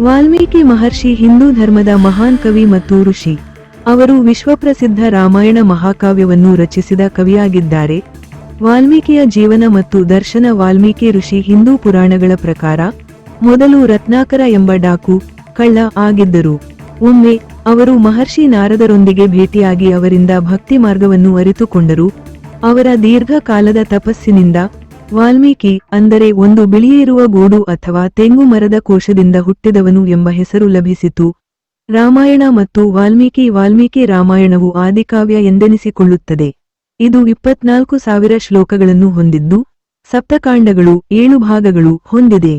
ವಾಲ್ಮೀಕಿ ಮಹರ್ಷಿ ಹಿಂದೂ ಧರ್ಮದ ಮಹಾನ್ ಕವಿ ಮತ್ತು ಋಷಿ. ಅವರು ವಿಶ್ವಪ್ರಸಿದ್ಧ ರಾಮಾಯಣ ಮಹಾಕಾವ್ಯವನ್ನು ರಚಿಸಿದ ಕವಿಯಾಗಿದ್ದಾರೆ. ವಾಲ್ಮೀಕಿಯ ಜೀವನ ಮತ್ತು ದರ್ಶನ ವಾಲ್ಮೀಕಿ ಋಷಿ ಹಿಂದೂ ಪುರಾಣಗಳ ಪ್ರಕಾರ, ಮೊದಲು ರತ್ನಾಕರ ಎಂಬ ಡಾಕು, ಕಳ್ಳ ಆಗಿದ್ದರು. ಒಮ್ಮೆ, ಅವರು ಮಹರ್ಷಿ ನಾರದರೊಂದಿಗೆ ಭೇಟಿಯಾಗಿ ಅವರಿಂದ ಭಕ್ತಿ ಮಾರ್ಗವನ್ನು ಅರಿತುಕೊಂಡರು. ಅವರ ದೀರ್ಘಕಾಲದ ತಪಸ್ಸಿನಿಂದ ವಾಲ್ಮೀಕಿ, ಅಂದರೆ ಒಂದು ಬಿಳಿಯಿರುವ ಗೂಡು ಅಥವಾ ತೆಂಗು ಮರದ ಕೋಶದಿಂದ ಹುಟ್ಟಿದವನು ಎಂಬ ಹೆಸರು ಲಭಿಸಿತು. ರಾಮಾಯಣ ಮತ್ತು ವಾಲ್ಮೀಕಿ ವಾಲ್ಮೀಕಿ ರಾಮಾಯಣವು ಆದಿಕಾವ್ಯ ಎಂದೆನಿಸಿಕೊಳ್ಳುತ್ತದೆ. ಇದು ಇಪ್ಪತ್ನಾಲ್ಕು ಸಾವಿರ ಶ್ಲೋಕಗಳನ್ನು ಹೊಂದಿದ್ದು, ಸಪ್ತಕಾಂಡಗಳು, ಏಳು ಭಾಗಗಳು ಹೊಂದಿದೆ.